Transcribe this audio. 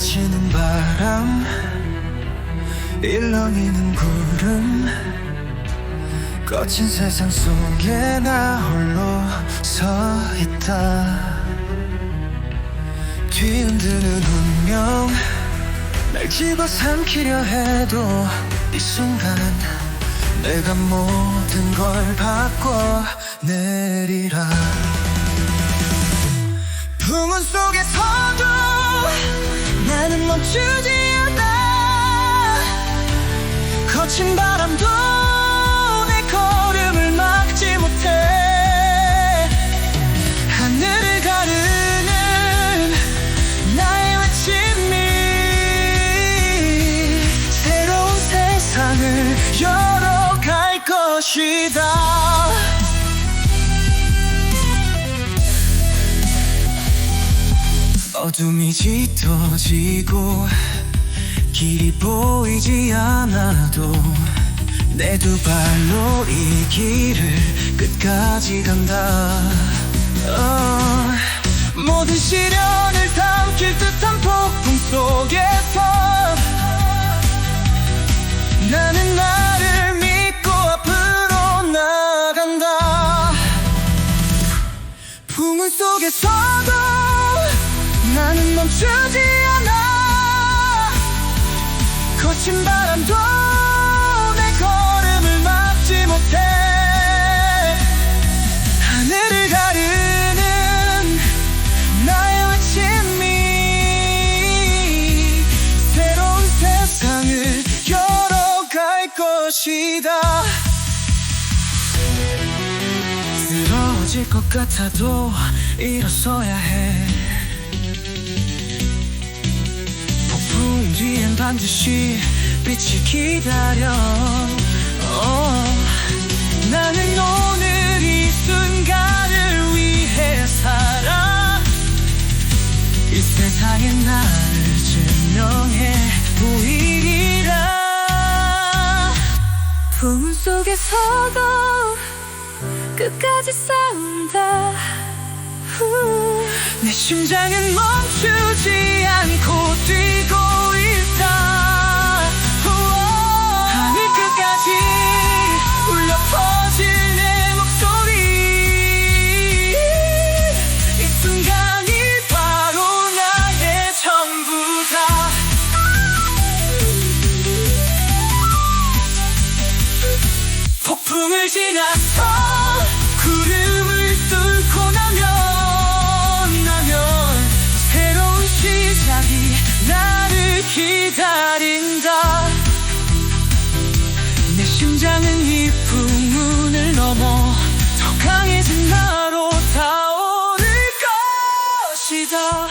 스치는 바람 일렁이는 구름 거친 세상 속에 나 홀로 서 있다. 뒤흔드는 운명 날 집어삼키려 해도 이 순간 내가 모든 걸 바꿔내리라. 속에서도 나는 멈추지 않아. 거친 바람도 내 걸음을 막지 못해. 하늘을 가르는 나의 외침이 새로운 세상을 열어갈 것이다 어둠이 짙어지고 길이 보이지 않아도 내 두 발로 이 길을 끝까지 간다. 어, 모든 시련을 삼킬 듯한 폭풍 속에서 나는 나를 믿고 앞으로 나간다. 풍은 속에서도 멈추지 않아. 거친 바람도 내 걸음을 막지 못해. 하늘을 가르는 나의 외침이 새로운 세상을 열어갈 것이다. 쓰러질 것 같아도 일어서야 해 반드시 빛이 기다려. 어, 나는 오늘 이 순간을 위해 살아. 이 세상에 나를 증명해 보이리라. 풍운 속에서도 끝까지 싸운다. 후. 내 심장은 멈추지 않고 뛰 폭풍을 지나서 구름을 뚫고 나면 나면 새로운 시작이 나를 기다린다 내 심장은 이 풍문을 넘어 더 강해진 나로 타오를 것이다